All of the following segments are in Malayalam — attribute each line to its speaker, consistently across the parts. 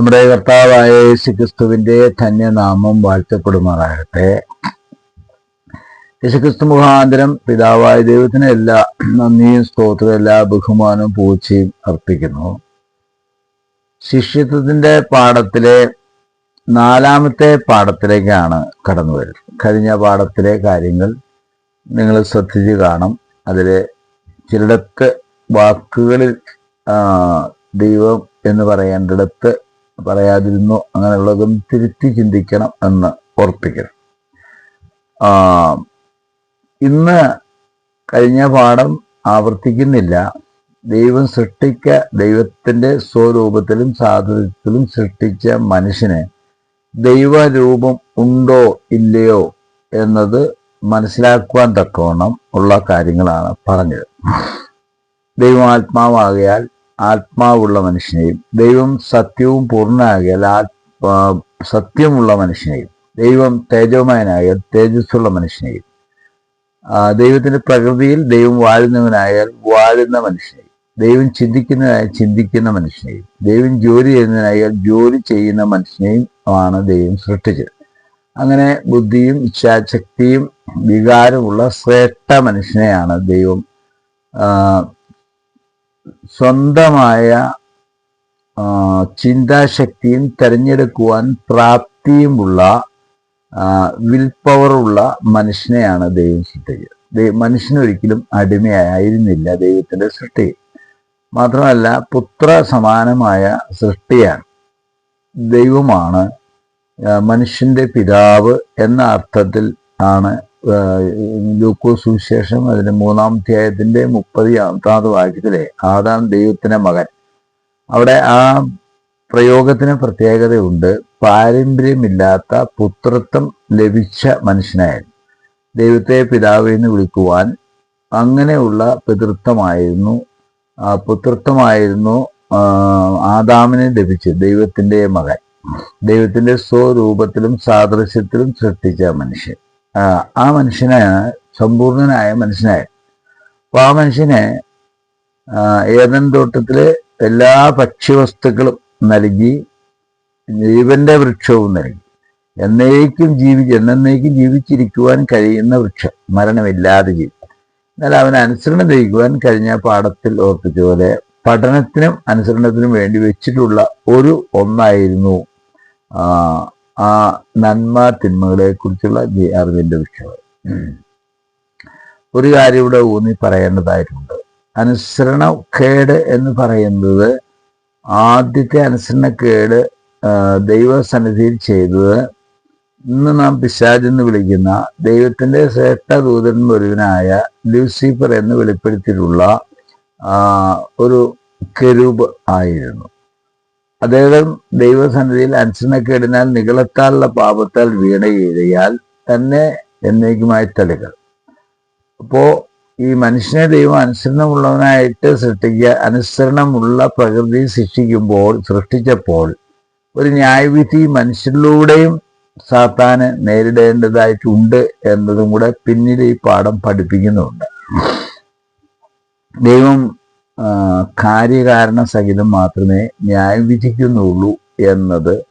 Speaker 1: നമ്മുടെ കർത്താവായ യേശുക്രിസ്തുവിന്റെ ധന്യനാമം വാഴ്ത്തപ്പെടുമാറാകട്ടെ. യേശുക്രിസ്തു മുഖാന്തരം പിതാവായ ദൈവത്തിന് എല്ലാ നന്ദിയും സ്തോത്രവും എല്ലാ ബഹുമാനവും പൂച്ചയും അർപ്പിക്കുന്നു. ശിഷ്യത്വത്തിന്റെ പാഠത്തിലെ നാലാമത്തെ പാഠത്തിലേക്കാണ് കടന്നു വരുന്നത്. കഴിഞ്ഞ പാഠത്തിലെ കാര്യങ്ങൾ നിങ്ങൾ ശ്രദ്ധിച്ച് കാണും. അതിൽ ചിലടത്ത് വാക്കുകളിൽ ദൈവം എന്ന് പറയേണ്ടിടത്ത് പറയാതിരുന്നു. അങ്ങനെയുള്ളതും തിരുത്തി ചിന്തിക്കണം എന്ന് ഓർപ്പിക്കണം ഇന്ന് കഴിഞ്ഞ പാഠം ആവർത്തിക്കുന്നില്ല. ദൈവം സൃഷ്ടിക്ക ദൈവത്തിന്റെ സ്വരൂപത്തിലും സാധനത്തിലും സൃഷ്ടിച്ച മനുഷ്യന് ദൈവരൂപം ഉണ്ടോ ഇല്ലയോ എന്നത് മനസ്സിലാക്കുവാൻ തക്കവണ്ണം ഉള്ള കാര്യങ്ങളാണ് പറഞ്ഞത്. ദൈവം ആത്മാവാകയാൽ ആത്മാവുള്ള മനുഷ്യനെയും ദൈവം സത്യവും പൂർണനാകിയാൽ ആത്മാ സത്യമുള്ള മനുഷ്യനെയും ദൈവം തേജോമയനായാൽ തേജസ്സുള്ള മനുഷ്യനെയും ദൈവത്തിന്റെ പ്രകൃതിയിൽ ദൈവം വാഴുന്നവനായാൽ വാഴുന്ന മനുഷ്യനെയും ദൈവം ചിന്തിക്കുന്നതിനായി ചിന്തിക്കുന്ന മനുഷ്യനെയും ദൈവം ജോലി ചെയ്യുന്നതിനായാൽ ജോലി ചെയ്യുന്ന മനുഷ്യനെയും ആണ് ദൈവം സൃഷ്ടിച്ചത്. അങ്ങനെ ബുദ്ധിയും ഇച്ഛാശക്തിയും വികാരമുള്ള ശ്രേഷ്ഠ മനുഷ്യനെയാണ് ദൈവം സ്വന്തമായ ചിന്താശക്തിയും തെരഞ്ഞെടുക്കുവാൻ പ്രാപ്തിയുമുള്ള വിൽ പവറുള്ള മനുഷ്യനെയാണ് ദൈവം സൃഷ്ടിച്ചത്. മനുഷ്യനൊരിക്കലും അടിമയായിരുന്നില്ല ദൈവത്തിന്റെ സൃഷ്ടി. മാത്രമല്ല പുത്ര സമാനമായ സൃഷ്ടിയാണ്. ദൈവമാണ് മനുഷ്യന്റെ പിതാവ് എന്ന അർത്ഥത്തിൽ ആണ് ആ, ലൂക്കോ സുവിശേഷം അതിന്റെ മൂന്നാം അധ്യായത്തിന്റെ മുപ്പതാമത്താമത് വാക്യത്തിലെ ആദാം ദൈവത്തിന്റെ മകൻ. അവിടെ ആ പ്രയോഗത്തിന് പ്രത്യേകതയുണ്ട്. പാരമ്പര്യമില്ലാത്ത പുത്രത്വം ലഭിച്ച മനുഷ്യനായ ദൈവത്തെ പിതാവ് എന്ന് വിളിക്കുവാൻ അങ്ങനെയുള്ള പിതൃത്വമായിരുന്നു പുത്രത്വമായിരുന്നു ആദാമിന് ലഭിച്ചത് ദൈവത്തിന്റെ മകൻ. ദൈവത്തിന്റെ സ്വരൂപത്തിലും സാദൃശ്യത്തിലും സൃഷ്ടിച്ച മനുഷ്യൻ. ആ, മനുഷ്യനെ സമ്പൂർണനായ മനുഷ്യനായ. അപ്പൊ ആ മനുഷ്യനെ ഏതൻ തോട്ടത്തിലെ എല്ലാ ഭക്ഷ്യവസ്തുക്കളും നൽകി ജീവന്റെ വൃക്ഷവും നൽകി. എന്നേക്കും ജീവിച്ച് എന്നേക്കും ജീവിച്ചിരിക്കുവാൻ കഴിയുന്ന വൃക്ഷം മരണമില്ലാതെ ജീവി. എന്നാൽ അവൻ അനുസരണം ലഭിക്കുവാൻ കഴിഞ്ഞ പാഠത്തിൽ ഓർപ്പിച്ച പോലെ പഠനത്തിനും അനുസരണത്തിനും വേണ്ടി വെച്ചിട്ടുള്ള ഒരു ഒന്നായിരുന്നു ആ നന്മ തിന്മകളെ കുറിച്ചുള്ള അറിവിന്റെ വിഷയം. ഒരു കാര്യം ഇവിടെ ഊന്നി പറയേണ്ടതായിട്ടുണ്ട്. അനുസരണക്കേട് എന്ന് പറയുന്നത് ആദ്യത്തെ അനുസരണക്കേട് കേട് ദൈവസന്നിധിയിൽ ചെയ്തത് ഇന്ന് നാം പിശാജ് എന്ന് വിളിക്കുന്ന ദൈവത്തിന്റെ ശ്രേഷ്ഠ ദൂതൻ ഒരുവനായ ലൂസിഫർ എന്ന് വെളിപ്പെടുത്തിയിട്ടുള്ള ഒരു കെരൂബ് ആയിരുന്നു. അദ്ദേഹം ദൈവസന്നിധിയിൽ അനുസരണക്കേടിനാൽ നികളത്താലുള്ള പാപത്താൽ വീണ കീഴിയാൽ തന്നെ എന്നേക്കുമായി തളികൾ. അപ്പോ ഈ മനുഷ്യനെ ദൈവം അനുസരണമുള്ളവനായിട്ട് സൃഷ്ടിക്കുക അനുസരണമുള്ള പ്രകൃതി സൃഷ്ടിക്കുമ്പോൾ സൃഷ്ടിച്ചപ്പോൾ ഒരു ന്യായവിധി മനുഷ്യരിലൂടെയും സാത്താന് നേരിടേണ്ടതായിട്ടുണ്ട് എന്നതും കൂടെ പിന്നീട് ഈ പാഠം പഠിപ്പിക്കുന്നുണ്ട്. ദൈവം കാര്യകാരണ സഹിതം മാത്രമേ ന്യായം വിധിക്കുന്നുള്ളൂ എന്നത്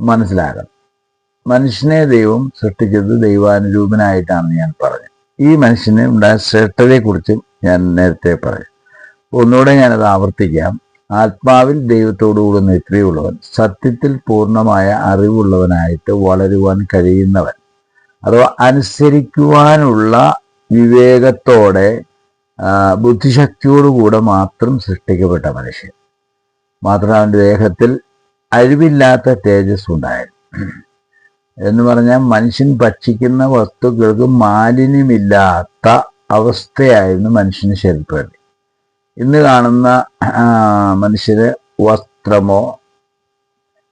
Speaker 1: മനസ്സിലാകണം. മനുഷ്യനെ ദൈവം സൃഷ്ടിച്ചത് ദൈവാനുരൂപനായിട്ടാണ് ഞാൻ പറഞ്ഞത്. ഈ മനുഷ്യന് ഉണ്ടായ ശ്രേഷ്ഠതയെക്കുറിച്ചും ഞാൻ നേരത്തെ പറഞ്ഞു. ഒന്നുകൂടെ ഞാനത് ആവർത്തിക്കാം. ആത്മാവിൽ ദൈവത്തോടുകൂടെ നിത്രിയുള്ളവൻ സത്യത്തിൽ പൂർണമായ അറിവുള്ളവനായിട്ട് വളരുവാൻ കഴിയുന്നവൻ അഥവാ അനുസരിക്കുവാനുള്ള വിവേകത്തോടെ ബുദ്ധിശക്തിയോടുകൂടെ മാത്രം സൃഷ്ടിക്കപ്പെട്ട മനുഷ്യൻ. മാത്രം അവന്റെ ദേഹത്തിൽ അഴിവില്ലാത്ത തേജസ് ഉണ്ടായിരുന്നു. എന്ന് പറഞ്ഞാൽ മനുഷ്യൻ ഭക്ഷിക്കുന്ന വസ്തുക്കൾക്ക് മാലിന്യമില്ലാത്ത അവസ്ഥയായിരുന്നു മനുഷ്യന് ശരീരത്തിൽ ഇന്ന് കാണുന്ന മനുഷ്യന് വസ്ത്രമോ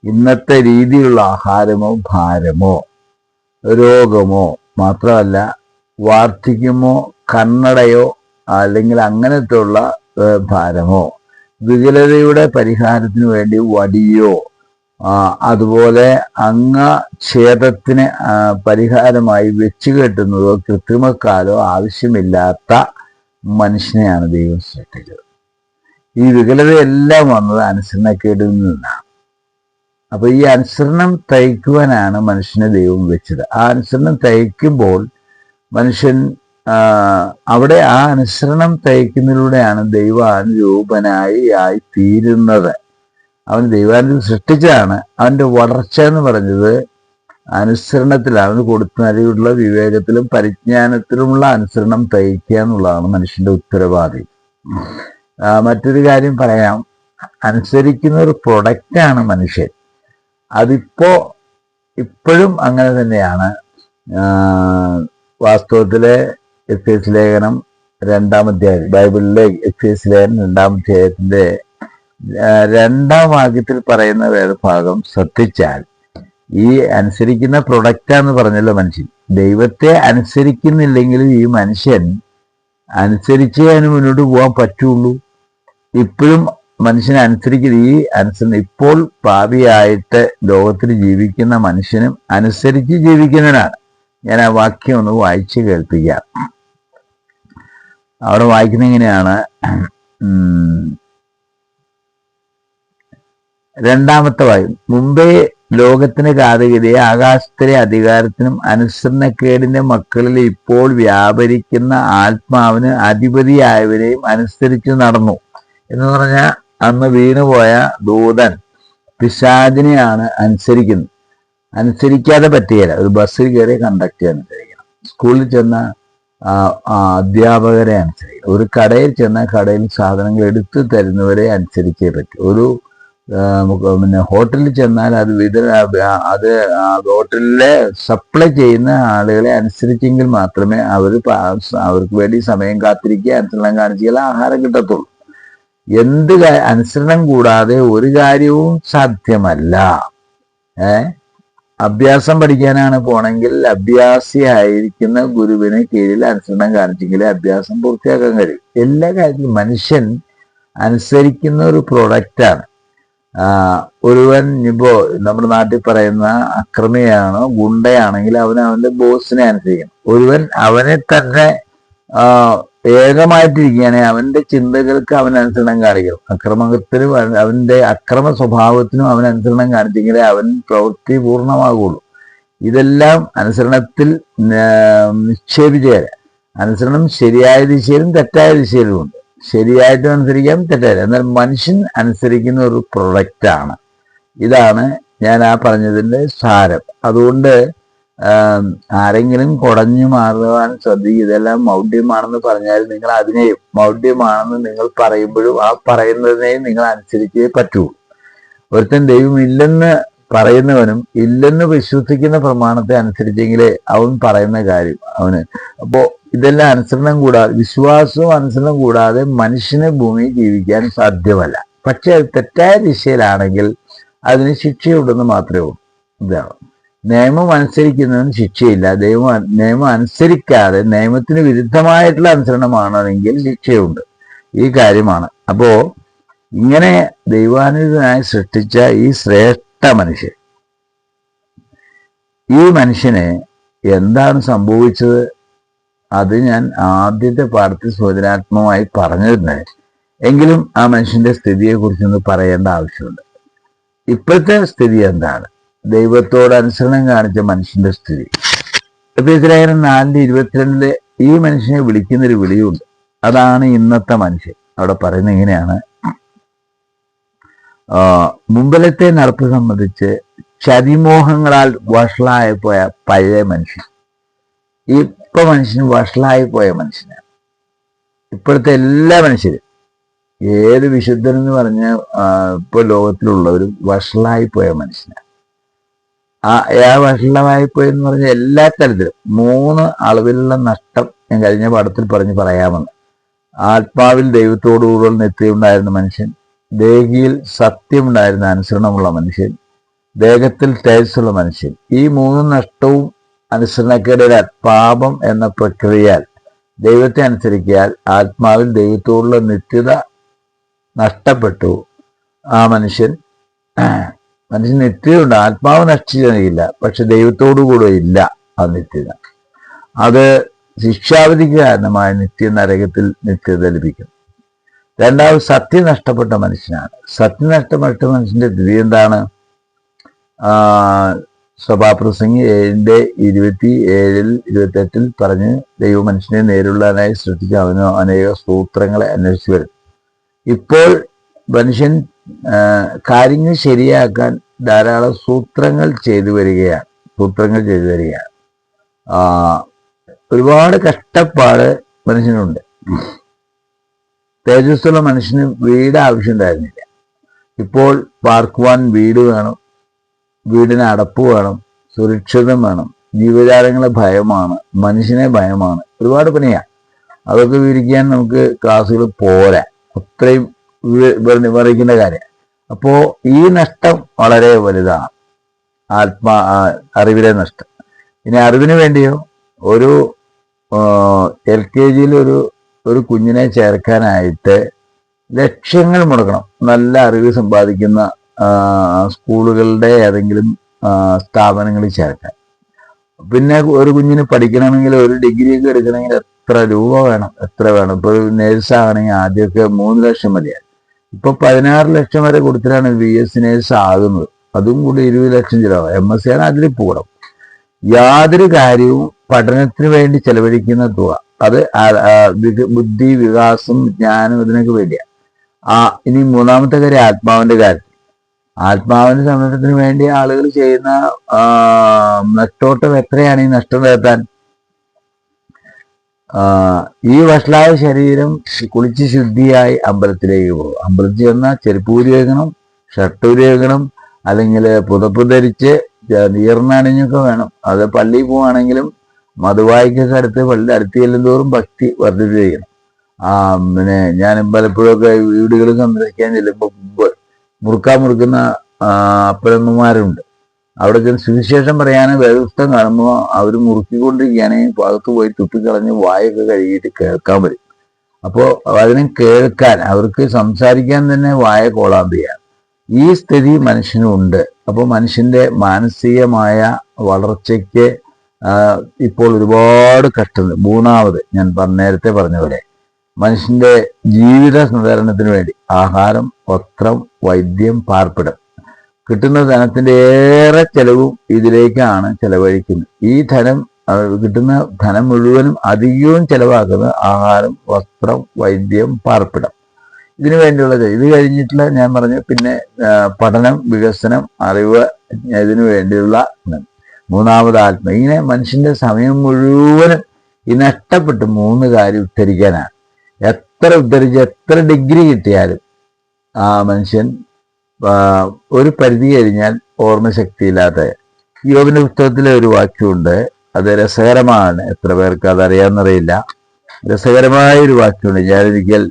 Speaker 1: ഇന്നത്തെ രീതിയിലുള്ള ആഹാരമോ ഭാരമോ രോഗമോ മാത്രമല്ല വാർദ്ധക്യമോ കണ്ണടയോ അല്ലെങ്കിൽ അങ്ങനത്തുള്ള ഭാരമോ? വികലതയുടെ പരിഹാരത്തിന് വേണ്ടി വടിയോ? അതുപോലെ അംഗഛേദത്തിന് പരിഹാരമായി വെച്ച് കെട്ടുന്നതോ കൃത്രിമക്കാലോ ആവശ്യമില്ലാത്ത മനുഷ്യനെയാണ് ദൈവം സൃഷ്ടിച്ചത്. ഈ വികലതയെല്ലാം വന്നത് അനുസരണക്കേടിൽ നിന്നാണ്. അപ്പൊ ഈ അനുസരണം തയ്ക്കുവാനാണ് മനുഷ്യനെ ദൈവം വെച്ചത്. ആ അനുസരണം തയ്ക്കുമ്പോൾ മനുഷ്യൻ അവിടെ ആ അനുസരണം തയ്ക്കുന്നതിലൂടെയാണ് ദൈവാനുരൂപനായി ആയി തീരുന്നത്. അവൻ ദൈവാനുരൂപം സൃഷ്ടിച്ചതാണ്. അവന്റെ വളർച്ച എന്ന് പറഞ്ഞത് അനുസരണത്തിലാണ്. അവന് കൊടുത്ത നിലയിലുള്ള വിവേകത്തിലും പരിജ്ഞാനത്തിലുമുള്ള അനുസരണം തയ്ക്കുക എന്നുള്ളതാണ് മനുഷ്യന്റെ ഉത്തരവാദി. മറ്റൊരു കാര്യം പറയാം. അനുസരിക്കുന്ന ഒരു പ്രൊഡക്റ്റാണ് മനുഷ്യൻ. അതിപ്പോ ഇപ്പോഴും അങ്ങനെ തന്നെയാണ്. വാസ്തവത്തിലെ എഫ് എസ് ലേഖനം രണ്ടാം അധ്യായം. ബൈബിളിലെ എഫ് എസ് ലേഖനം രണ്ടാം അധ്യായത്തിന്റെ രണ്ടാം വാക്യത്തിൽ പറയുന്ന വേദഭാഗം ശ്രദ്ധിച്ചാൽ ഈ അനുസരിക്കുന്ന പ്രൊഡക്റ്റാന്ന് പറഞ്ഞല്ലോ മനുഷ്യൻ. ദൈവത്തെ അനുസരിക്കുന്നില്ലെങ്കിൽ ഈ മനുഷ്യൻ അനുസരിച്ചേ അതിന് മുന്നോട്ട് പോകാൻ പറ്റുള്ളൂ. ഇപ്പോഴും മനുഷ്യനെ അനുസരിക്കുന്ന ഈ അനുസരണം ഇപ്പോൾ പാപിയായിട്ട് ലോകത്തിൽ ജീവിക്കുന്ന മനുഷ്യനും അനുസരിച്ച് ജീവിക്കുന്നവനാണ്. ഞാൻ ആ വാക്യം ഒന്ന് വായിച്ചു കേൾപ്പിക്കാം. അവിടെ വായിക്കുന്ന എങ്ങനെയാണ്? രണ്ടാമത്തെ വായു. മുമ്പേ ലോകത്തിന് കാതഗതിയെ ആകാശത്തിലെ അധികാരത്തിനും അനുസരണക്കേടിന്റെ മക്കളിൽ ഇപ്പോൾ വ്യാപരിക്കുന്ന ആത്മാവിന് അധിപതിയായവരെയും അനുസരിച്ച് നടന്നു. എന്ന് പറഞ്ഞാൽ അന്ന് വീണുപോയ ദൂതൻ പിശാചിനെയാണ് അനുസരിക്കുന്നത്. അനുസരിക്കാതെ പറ്റുകയില്ല ഒരു ബസ്സിൽ കയറി കണ്ടക്ടർ അനുസരിക്കണം. സ്കൂളിൽ ചെന്ന അധ്യാപകരെ അനുസരിക്കണം ഒരു കടയിൽ ചെന്ന കടയിൽ സാധനങ്ങൾ എടുത്തു തരുന്നവരെ അനുസരിച്ചേ പറ്റും. ഒരു പിന്നെ ഹോട്ടലിൽ ചെന്നാൽ അത് വിതര അത് ഹോട്ടലിലെ സപ്ലൈ ചെയ്യുന്ന ആളുകളെ അനുസരിച്ചെങ്കിൽ മാത്രമേ അവർ അവർക്ക് വേണ്ടി സമയം കാത്തിരിക്കുക അനുസരണം കാണിച്ചാൽ ആഹാരം കിട്ടത്തുള്ളൂ. എന്ത് അനുസരണം കൂടാതെ ഒരു കാര്യവും സാധ്യമല്ല. ഏ? അഭ്യാസം പഠിക്കാനാണ് പോണെങ്കിൽ അഭ്യാസിയായിരിക്കുന്ന ഗുരുവിന് കീഴിൽ അനുസരണം കാണിച്ചെങ്കിലേ അഭ്യാസം പൂർത്തിയാക്കാൻ കഴിയും. എല്ലാ കാര്യത്തിലും മനുഷ്യൻ അനുസരിക്കുന്ന ഒരു പ്രൊഡക്റ്റാണ് ഒരുവൻ ഇപ്പോ നമ്മുടെ നാട്ടിൽ പറയുന്ന അക്രമിയാണോ ഗുണ്ടയാണെങ്കിൽ അവൻ അവന്റെ ബോസിനെ അനുസരിക്കണം. ഒരുവൻ അവനെ തന്നെ ആ, ഏകമായിട്ടിരിക്കുകയാണെങ്കിൽ അവന്റെ ചിന്തകൾക്ക് അവൻ അനുസരണം കാണിക്കണം അക്രമത്തിനും അവന്റെ അക്രമ സ്വഭാവത്തിനും അവൻ അനുസരണം കാണിച്ചെങ്കിലേ അവൻ പ്രവൃത്തി പൂർണമാകുള്ളൂ. ഇതെല്ലാം അനുസരണത്തിൽ നിക്ഷേപിച്ചുതരാം നിക്ഷേപിച്ചു അനുസരണം ശരിയായ ദിശയിലും തെറ്റായ ദിശയിലും ഉണ്ട്. ശരിയായിട്ടും അനുസരിക്കാം തെറ്റായ എന്നാൽ മനുഷ്യൻ അനുസരിക്കുന്ന ഒരു പ്രൊഡക്റ്റാണ്. ഇതാണ് ഞാൻ ആ പറഞ്ഞതിന്റെ സാരം. അതുകൊണ്ട് ആരെങ്കിലും കുടഞ്ഞു മാറുവാൻ ശ്രദ്ധിക്കുക ഇതെല്ലാം മൗഢ്യമാണെന്ന് പറഞ്ഞാൽ നിങ്ങൾ അതിനെയും മൗഢ്യമാണെന്ന് നിങ്ങൾ പറയുമ്പോഴും ആ പറയുന്നതിനെയും നിങ്ങൾ അനുസരിക്കേ പറ്റുള്ളൂ ഒരുത്തൻ ദൈവം ഇല്ലെന്ന് പറയുന്നവനും ഇല്ലെന്ന് വിശ്വസിക്കുന്ന പ്രമാണത്തെ അനുസരിച്ചെങ്കിലേ അവൻ പറയുന്ന കാര്യം അവന്. അപ്പോ ഇതെല്ലാം അനുസരണം കൂടാതെ വിശ്വാസവും അനുസരണം കൂടാതെ മനുഷ്യന് ഭൂമി ജീവിക്കാൻ സാധ്യമല്ല. പക്ഷെ അത് തെറ്റായ ദിശയിലാണെങ്കിൽ അതിന് ശിക്ഷയുണ്ടെന്ന് മാത്രമേ ഉള്ളൂ. ഇതാണ്. നിയമം അനുസരിക്കുന്നതിന് ശിക്ഷയില്ല. ദൈവം നിയമം അനുസരിക്കാതെ നിയമത്തിന് വിരുദ്ധമായിട്ടുള്ള അനുസരണമാണെങ്കിൽ ശിക്ഷയുണ്ട്. ഈ കാര്യമാണ്. അപ്പോ ഇങ്ങനെ ദൈവാനുതനായി സൃഷ്ടിച്ച ഈ ശ്രേഷ്ഠ മനുഷ്യൻ. ഈ മനുഷ്യന് എന്താണ് സംഭവിച്ചത്? അത് ഞാൻ ആദ്യത്തെ പാഠത്തിൽ സൂചനാത്മകമായി പറഞ്ഞിരുന്നത് എങ്കിലും ആ മനുഷ്യന്റെ സ്ഥിതിയെ കുറിച്ചൊന്ന് പറയേണ്ട ആവശ്യമുണ്ട്. ഇപ്പോഴത്തെ സ്ഥിതി എന്താണ്? ദൈവത്തോട് അനുസരണം കാണിച്ച മനുഷ്യന്റെ സ്ഥിതി. എഫേസ്യലേഖനം നാലിന്റെ ഇരുപത്തിരണ്ടിൽ ഈ മനുഷ്യനെ വിളിക്കുന്നൊരു വിളിയുണ്ട്. അതാണ് ഇന്നത്തെ മനുഷ്യൻ. അവിടെ പറയുന്നത് ഇങ്ങനെയാണ്. മുമ്പലത്തെ നടപ്പ് സംബന്ധിച്ച് ചതിമോഹങ്ങളാൽ വഷളായി പോയ പഴയ മനുഷ്യൻ. ഇപ്പൊ മനുഷ്യൻ വഷളായി പോയ മനുഷ്യനാണ്. ഇപ്പോഴത്തെ എല്ലാ മനുഷ്യരും ഏത് വിശുദ്ധനെന്ന് പറഞ്ഞ ഇപ്പൊ ലോകത്തിലുള്ളവരും വഷളായി പോയ മനുഷ്യനാണ്. ആ വഷളമായി പോയെന്ന് പറഞ്ഞ എല്ലാ തരത്തിലും മൂന്ന് അളവിലുള്ള നഷ്ടം ഞാൻ കഴിഞ്ഞ പാഠത്തിൽ പറഞ്ഞ് പറയാമെന്ന്. ആത്മാവിൽ ദൈവത്തോടുകൂടുതൽ നെറ്റിയുണ്ടായിരുന്ന മനുഷ്യൻ ദേഹിയിൽ സത്യമുണ്ടായിരുന്ന അനുസരണമുള്ള മനുഷ്യൻ ദേഹത്തിൽ തേജസ്സുള്ള മനുഷ്യൻ. ഈ മൂന്ന് നഷ്ടവും അനുസരണക്കേടിനാൽ പാപം എന്ന പ്രക്രിയയാൽ ദൈവത്തെ അനുസരിക്കാൻ ആത്മാവിൽ ദൈവത്തോടുള്ള നിത്യത നഷ്ടപ്പെട്ടു ആ മനുഷ്യൻ. മനുഷ്യൻ നിത്യതയുണ്ട്. ആത്മാവ് നശിച്ചില്ല പക്ഷെ ദൈവത്തോടു കൂടെ ഇല്ല ആ നിത്യത. അത് ശിക്ഷാവിധിക്ക് കാരണമായ നിത്യ നരകത്തിൽ നിത്യത ലഭിക്കും രണ്ടാമത് സത്യം നഷ്ടപ്പെട്ട മനുഷ്യനാണ്. സത്യം നഷ്ടപ്പെട്ട മനുഷ്യന്റെ സ്ഥിതി എന്താണ്? സഭാപ്രസംഗി ഏഴിന്റെ ഇരുപത്തി ഏഴിൽ ഇരുപത്തെട്ടിൽ പറഞ്ഞ് ദൈവ മനുഷ്യനെ നേരിടാനായി സൃഷ്ടിച്ച അവന് അനേക സൂത്രങ്ങളെ അന്വേഷിച്ചു വരും ഇപ്പോൾ മനുഷ്യൻ കാര്യങ്ങൾ ശരിയാക്കാൻ ധാരാളം സൂത്രങ്ങൾ ചെയ്തു വരികയാണ്. സൂത്രങ്ങൾ ചെയ്തു വരികയാണ്. ഒരുപാട് കഷ്ടപ്പാട് മനുഷ്യനുണ്ട്. തേജസ്സുള്ള മനുഷ്യന് വീട് ആവശ്യമുണ്ടായിരുന്നില്ല. ഇപ്പോൾ പാർക്കുവാൻ വീട് വേണം വീടിന് അടപ്പ് വേണം സുരക്ഷിതം വേണം ജീവജാലങ്ങളെ ഭയമാണ് മനുഷ്യനെ ഭയമാണ്. ഒരുപാട് പണിയാണ് അതൊക്കെ വിവരിക്കാൻ നമുക്ക് ക്ലാസ്സുകൾ പോരാ. അത്രയും വിവരിക്കേണ്ട കാര്യം. അപ്പോ ഈ നഷ്ടം വളരെ വലുതാണ്. ആത്മാ അറിവിലെ നഷ്ടം. ഇനി അറിവിന് വേണ്ടിയോ? ഒരു എൽ കെ ജിയിൽ ഒരു ഒരു കുഞ്ഞിനെ ചേർക്കാനായിട്ട് ലക്ഷ്യങ്ങൾ മുടക്കണം. നല്ല അറിവ് സമ്പാദിക്കുന്ന സ്കൂളുകളുടെ ഏതെങ്കിലും സ്ഥാപനങ്ങളിൽ ചേർക്കാൻ. പിന്നെ ഒരു കുഞ്ഞിന് പഠിക്കണമെങ്കിൽ ഒരു ഡിഗ്രി ഒക്കെ എടുക്കണമെങ്കിൽ എത്ര രൂപ വേണം? എത്ര വേണം? ഇപ്പൊ ഒരു നേഴ്സ് ആണെങ്കിൽ ആദ്യമൊക്കെ മൂന്ന് ലക്ഷം മതിയായി ഇപ്പൊ പതിനാറ് ലക്ഷം വരെ കൊടുത്തിട്ടാണ് ബി എസ് നേഴ്സ് ആകുന്നത് അതും കൂടി ഇരുപത് ലക്ഷം ചിലവ് എം എസ് സി ആണ് അതിൽ പോകണം യാതൊരു കാര്യവും പഠനത്തിന് വേണ്ടി ചെലവഴിക്കുന്ന തുക. അത് ബുദ്ധി വികാസം ജ്ഞാനം ഇതിനൊക്കെ വേണ്ടിയാണ് ആ ഇനി മൂന്നാമത്തെ കാര്യം ആത്മാവിന്റെ കാര്യം. ആത്മാവിന്റെ സംരക്ഷണത്തിന് വേണ്ടി ആളുകൾ ചെയ്യുന്ന നഷ്ടോട്ടം എത്രയാണ് ഈ നഷ്ടം വരുത്താൻ? ഈ വഷളായ ശരീരം കുളിച്ച് ശുദ്ധിയായി അമ്പലത്തിലേക്ക് പോകും. അമ്പലത്തിൽ ചെന്നാൽ ചെരുപ്പ് വെക്കണം ഷർട്ട് വെക്കണം അല്ലെങ്കിൽ പുതപ്പ് ധരിച്ച് നീർന്നണിഞ്ഞൊക്കെ വേണം. അത് പള്ളിയിൽ പോവാണെങ്കിലും മധുവായിക്കൊക്കെ അടുത്ത് പള്ളി അടുത്ത് ചെല്ലുന്തോറും ഭക്തി വർദ്ധിച്ചു ചെയ്യണം ആ പിന്നെ ഞാൻ പലപ്പോഴൊക്കെ വീടുകൾ സന്ദർശിക്കാൻ ചെല്ലുമ്പോൾ മുറുക്കാൻ മുറുക്കുന്ന അപ്പനമ്മമാരുണ്ട്. അവിടെ ചെന്ന് സുവിശേഷം പറയാൻ വേദപുസ്തകം കാണുമ്പോൾ അവർ മുറുക്കിക്കൊണ്ടിരിക്കുകയാണെങ്കിൽ ഭാഗത്ത് പോയി തുപ്പിക്കളഞ്ഞ് വായൊക്കെ കഴുകിയിട്ട് കേൾക്കാൻ വരും അപ്പോൾ അതിനെ കേൾക്കാൻ അവർക്ക് സംസാരിക്കാൻ തന്നെ വായ കോളാമ്പിയാണ് ഈ സ്ഥിതി മനുഷ്യനുണ്ട് അപ്പോൾ മനുഷ്യന്റെ മാനസികമായ വളർച്ചയ്ക്ക് ഇപ്പോൾ ഒരുപാട് കഷ്ടം. മൂന്നാമത് ഞാൻ നേരത്തെ പറഞ്ഞ പോലെ മനുഷ്യന്റെ ജീവിത സന്ധാരണത്തിന് വേണ്ടി ആഹാരം വസ്ത്രം വൈദ്യം പാർപ്പിടം കിട്ടുന്ന ധനത്തിന്റെ ഏറെ ചെലവും ഇതിലേക്കാണ് ചെലവഴിക്കുന്നത്. ഈ ധനം കിട്ടുന്ന ധനം മുഴുവനും അധികവും ചെലവാക്കുന്നത് ആഹാരം വസ്ത്രം വൈദ്യം പാർപ്പിടം. ഇതിനു വേണ്ടിയുള്ള ഇത് കഴിഞ്ഞിട്ടുള്ള ഞാൻ പറഞ്ഞു പിന്നെ പഠനം വികസനം അറിവ് ഇതിനു വേണ്ടിയുള്ള. മൂന്നാമത് ആത്മ. ഇങ്ങനെ മനുഷ്യന്റെ സമയം മുഴുവനും ഈ നഷ്ടപ്പെട്ട് മൂന്ന് കാര്യം ഉദ്ധരിക്കാനാണ്. എത്ര ഉദ്ധരിച്ച് എത്ര ഡിഗ്രി കിട്ടിയാലും ആ മനുഷ്യൻ ഒരു പരിധി കഴിഞ്ഞാൽ ഓർമ്മശക്തിയില്ലാതെ യോബിന്റെ പുസ്തകത്തിലെ ഒരു വാക്യമുണ്ട്. അത് രസകരമാണ്. എത്ര പേർക്ക് അതറിയാമെന്നറിയില്ല രസകരമായ ഒരു വാക്യമുണ്ട്. ഞാനൊരിക്കൽ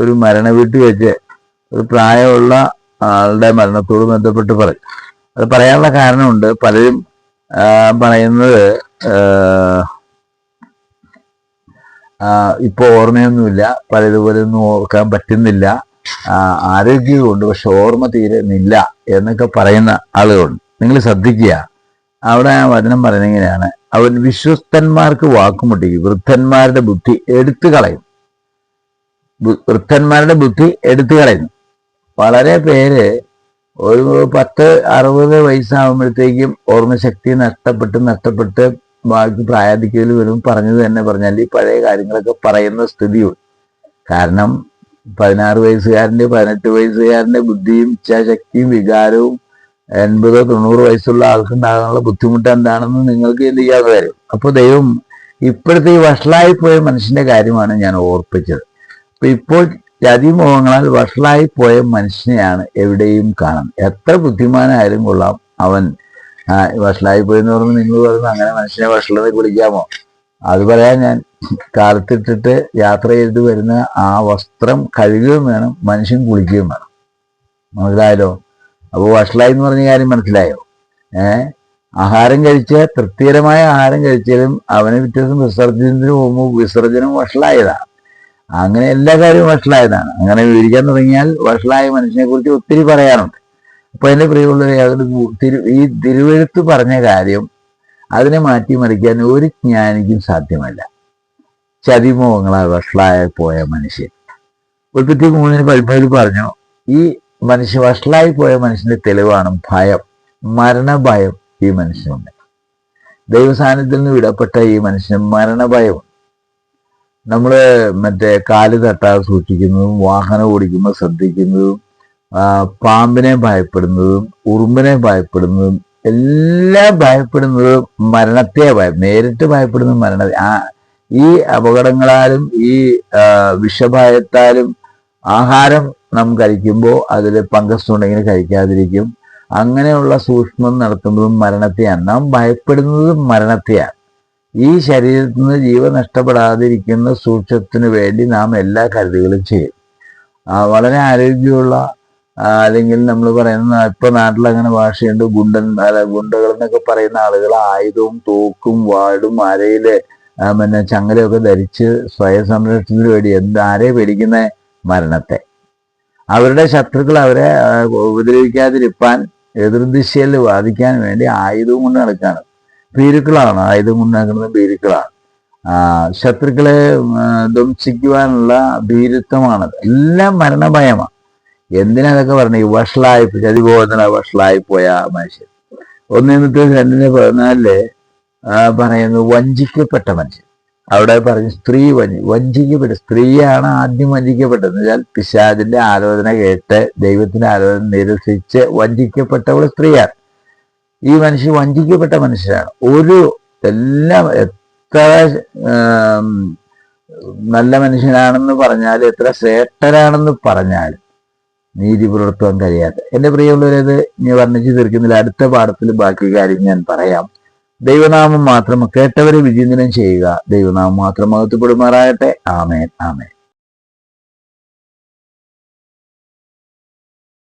Speaker 1: ഒരു മരണ വീട്ടിൽ വെച്ച് ഒരു പ്രായമുള്ള ആളുടെ മരണത്തോട് ബന്ധപ്പെട്ട് പറയും അത് പറയാനുള്ള കാരണമുണ്ട്. പലരും പറയുന്നത് ഇപ്പോൾ ഓർമ്മയൊന്നുമില്ല. പലതുപോലെ ഒന്നും ഓർക്കാൻ പറ്റുന്നില്ല. ആരോഗ്യമുണ്ട് പക്ഷെ ഓർമ്മ തീരുന്നില്ല എന്നൊക്കെ പറയുന്ന ആളുകളുണ്ട്. നിങ്ങൾ ശ്രദ്ധിക്കുക. അവിടെ ആ വചനം പറയുന്നത് ഇങ്ങനെയാണ് അവൻ വിശ്വസ്തന്മാർക്ക് വാക്കുമുട്ടിക്കും വൃദ്ധന്മാരുടെ ബുദ്ധി എടുത്തു കളയും. വൃദ്ധന്മാരുടെ ബുദ്ധി എടുത്തു കളയും. വളരെ പേര് ഒരു പത്ത് അറുപത് വയസ്സാകുമ്പോഴത്തേക്കും ഓർമ്മശക്തി നഷ്ടപ്പെട്ട് നഷ്ടപ്പെട്ട് ബാക്കി പ്രായാധിക്യത്തിൽ വരും പറഞ്ഞത് തന്നെ പറഞ്ഞാൽ ഈ പഴയ കാര്യങ്ങളൊക്കെ പറയുന്ന സ്ഥിതിയുണ്ട്. കാരണം പതിനാറ് വയസ്സുകാരന്റെ പതിനെട്ട് വയസ്സുകാരന്റെ ബുദ്ധിയും ഇച്ഛാശക്തിയും വികാരവും എൺപതോ തൊണ്ണൂറ് വയസ്സുള്ള ആൾക്കുണ്ടാകാനുള്ള ബുദ്ധിമുട്ട് എന്താണെന്ന് നിങ്ങൾക്ക് ചെയ്യാതെ വരും? അപ്പൊ ദൈവം ഇപ്പോഴത്തെ ഈ വഷളായി പോയ മനുഷ്യന്റെ കാര്യമാണ് ഞാൻ ഓർപ്പിച്ചത്. അപ്പൊ ഇപ്പോൾ രതിമോഹങ്ങളാൽ വഷളായി പോയ മനുഷ്യനെയാണ് എവിടെയും കാണാൻ. എത്ര ബുദ്ധിമാനായാലും കൊള്ളാം. അവൻ വഷളായി പോയെന്ന് പറഞ്ഞ് നിങ്ങൾ പറയുന്നത് അങ്ങനെ മനുഷ്യനെ വഷളെന്ന് വിളിക്കാമോ? അത് പറയാൻ ഞാൻ കാലത്തിട്ടിട്ട് യാത്ര ചെയ്ത് വരുന്ന ആ വസ്ത്രം കഴുകുകയും വേണം മനുഷ്യൻ കുളിക്കുകയും വേണം. മനസ്സിലായല്ലോ? അപ്പോൾ വഷളായി എന്ന് പറഞ്ഞ കാര്യം മനസ്സിലായോ? ഏ? ആഹാരം കഴിച്ച തൃപ്തികരമായ ആഹാരം കഴിച്ചാലും അവനെ വ്യത്യാസം വിസർജനത്തിന് പോകുമ്പോൾ വിസർജനം വഷളായതാണ്. അങ്ങനെ എല്ലാ കാര്യവും വഷളായതാണ്. അങ്ങനെ വിവരിക്കാൻ തുടങ്ങിയാൽ വഷളായ മനുഷ്യനെ കുറിച്ച് ഒത്തിരി പറയാനുണ്ട്. അപ്പൊ എന്റെ പ്രിയമുള്ളവരെ അതിൽ ഈ തിരുവെഴുത്ത് പറഞ്ഞ കാര്യം അതിനെ മാറ്റിമറിക്കാൻ ഒരു ജ്ഞാനിക്കും സാധ്യമല്ല. ചതിമോഹങ്ങളാ വഷളായ പോയ മനുഷ്യൻ. ഉൽപ്പത്തി മൂന്നിന് പതിമൂന്നിൽ പറഞ്ഞു ഈ മനുഷ്യ വഷളായി പോയ മനുഷ്യന്റെ തെളിവാണ് ഭയം മരണഭയം ഈ മനുഷ്യനുണ്ട്. ദൈവസാന്നിധ്യത്തിൽ നിന്ന് വിടപ്പെട്ട ഈ മനുഷ്യന് മരണഭയം നമ്മൾ മറ്റേ കാൽ തട്ടാതെ സൂക്ഷിക്കുന്നതും വാഹനം ഓടിക്കുമ്പോൾ ശ്രദ്ധിക്കുന്നതും പാമ്പിനെ ഭയപ്പെടുന്നതും ഉറുമ്പിനെ ഭയപ്പെടുന്നതും എല്ലാം ഭയപ്പെടുന്നത് മരണത്തെ ഭയം നേരിട്ട് ഭയപ്പെടുന്നത് മരണ ആ ഈ അപകടങ്ങളാലും ഈ വിഷഭയത്താലും ആഹാരം നാം കഴിക്കുമ്പോൾ അതിൽ പങ്കസ് ഉണ്ടെങ്കിൽ കഴിക്കാതിരിക്കും. അങ്ങനെയുള്ള സൂക്ഷ്മം നടത്തുന്നതും മരണത്തെയാണ്. നാം ഭയപ്പെടുന്നതും മരണത്തെയാണ്. ഈ ശരീരത്തിൽ നിന്ന് ജീവൻ നഷ്ടപ്പെടാതിരിക്കുന്ന സൂക്ഷ്മത്തിന് വേണ്ടി നാം എല്ലാ കരുതുകളും ചെയ്യും. വളരെ ആരോഗ്യമുള്ള അല്ലെങ്കിൽ നമ്മൾ പറയുന്ന ഇപ്പൊ നാട്ടിൽ അങ്ങനെ ഭാഷയുണ്ട് ഗുണ്ടൻ അല്ല ഗുണ്ടകൾ എന്നൊക്കെ പറയുന്ന ആളുകൾ ആയുധവും തോക്കും വാടും അരയിൽ പിന്നെ ചങ്ങലയൊക്കെ ധരിച്ച് സ്വയം സംരക്ഷണത്തിന് വേണ്ടി എന്ത് ആരെ പേടിക്കുന്ന മരണത്തെ. അവരുടെ ശത്രുക്കൾ അവരെ ഉപദ്രവിക്കാതിരിപ്പാൻ എതിർദിശയിൽ വാദിക്കാൻ വേണ്ടി ആയുധവും കൊണ്ട് നടക്കുകയാണ്. ഭീരുക്കളാണ് ആയുധം കൊണ്ട് നടക്കുന്നത് ഭീരുക്കളാണ്. ശത്രുക്കളെ ധംസിക്കുവാനുള്ള ധ്വംസിക്കുവാനുള്ള ഭീരുത്വമാണ് എല്ലാം മരണഭയമാണ്. എന്തിനാ അതൊക്കെ പറഞ്ഞു? വഷളായി ചതിബോധന വഷളായി പോയ മനുഷ്യൻ. ഒന്നിനത്തെ രണ്ടിന് പതിനാലിൽ പറയുന്നു വഞ്ചിക്കപ്പെട്ട മനുഷ്യൻ. അവിടെ പറഞ്ഞു സ്ത്രീ വഞ്ചി വഞ്ചിക്കപ്പെട്ട സ്ത്രീയാണ് ആദ്യം വഞ്ചിക്കപ്പെട്ടത്. വെച്ചാൽ പിശാദിന്റെ ആലോചന കേട്ട് ദൈവത്തിന്റെ ആലോചന നിരസിച്ച് വഞ്ചിക്കപ്പെട്ടവൾ സ്ത്രീയാണ്. ഈ മനുഷ്യൻ വഞ്ചിക്കപ്പെട്ട മനുഷ്യനാണ്. ഒരു എല്ലാം എത്ര നല്ല മനുഷ്യനാണെന്ന് പറഞ്ഞാൽ എത്ര ശ്രേഷ്ഠരാണെന്ന് പറഞ്ഞാൽ നീതി പുലർത്തുവാൻ കഴിയാത്ത. എന്റെ പ്രിയമുള്ളവരത് ഇനി വർണിച്ചു തീർക്കുന്നില്ല അടുത്ത പാഠത്തിൽ ബാക്കി കാര്യം ഞാൻ പറയാം. ദൈവനാമം മാത്രം കേട്ടവരെ വിചിന്തനം ചെയ്യുക. ദൈവനാമം മാത്രം മഹത്വപ്പെടുമാറാകട്ടെ. ആമേൻ. ആമേൻ.